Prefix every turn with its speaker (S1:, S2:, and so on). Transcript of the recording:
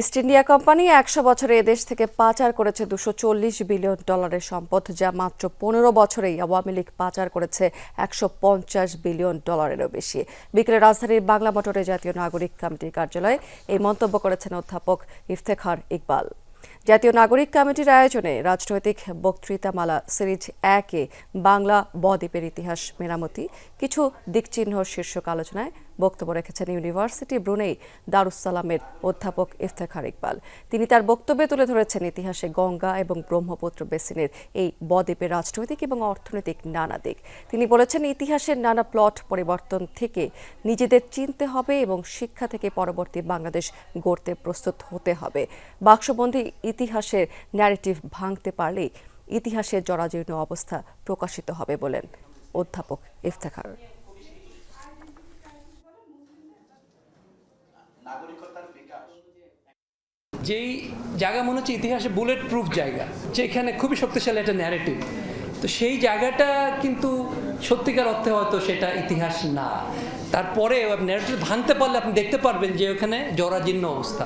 S1: East India company একশো বছরে এদেশ থেকে পাচার করেছে দুশো চল্লিশ বিলিয়ন ডলারের সম্পদ, যা মাত্র পনেরো বছরেই আওয়ামী লীগ পাচার করেছে একশো পঞ্চাশ বিলিয়ন ডলারেরও বেশি। বিকেলে রাজধানীর বাংলা মোটরে জাতীয় নাগরিক কমিটির কার্যালয়ে এই মন্তব্য করেছেন অধ্যাপক ইফতেখার ইকবাল। জাতীয় নাগরিক কমিটির আয়োজনে রাজনৈতিক বক্তৃতামালা সিরিজ একে বাংলা বদ্বীপের ইতিহাস, মেরামতি, কিছু দিকচিহ্ন শীর্ষক আলোচনায় বক্তব্য রেখেছেন ইউনিভার্সিটি ব্রুনেই দারুসালামের অধ্যাপক ইফতেখার ইকবাল। তিনি তার বক্তব্যে তুলে ধরেছেন ইতিহাসে গঙ্গা এবং ব্রহ্মপুত্র বেসিনের এই বদ্বীপের রাজনৈতিক এবং অর্থনৈতিক নানা দিক। তিনি বলেছেন, ইতিহাসের নানা প্লট পরিবর্তন থেকে নিজেদের চিনতে হবে এবং শিক্ষা থেকে পরবর্তী বাংলাদেশ গড়তে প্রস্তুত হতে হবে। বাক্সবন্দি ইতিহাসের ন্যারেটিভ ভাঙতে পারলেই ইতিহাসের জরাজীর্ণ অবস্থা প্রকাশিত হবে বলেন অধ্যাপক ইফতেখার।
S2: যেই জায়গা মনে হচ্ছে ইতিহাসে বুলেট প্রুফ জায়গা, যেখানে খুবই শক্তিশালী একটা ন্যারেটিভ তো সেই জায়গাটা কিন্তু সত্যিকার অর্থে হয়তো সেটা ইতিহাস না। তারপরে ন্যারেটিভ ভাঙতে পারলে আপনি দেখতে পারবেন যে ওখানে জরাজীর্ণ অবস্থা।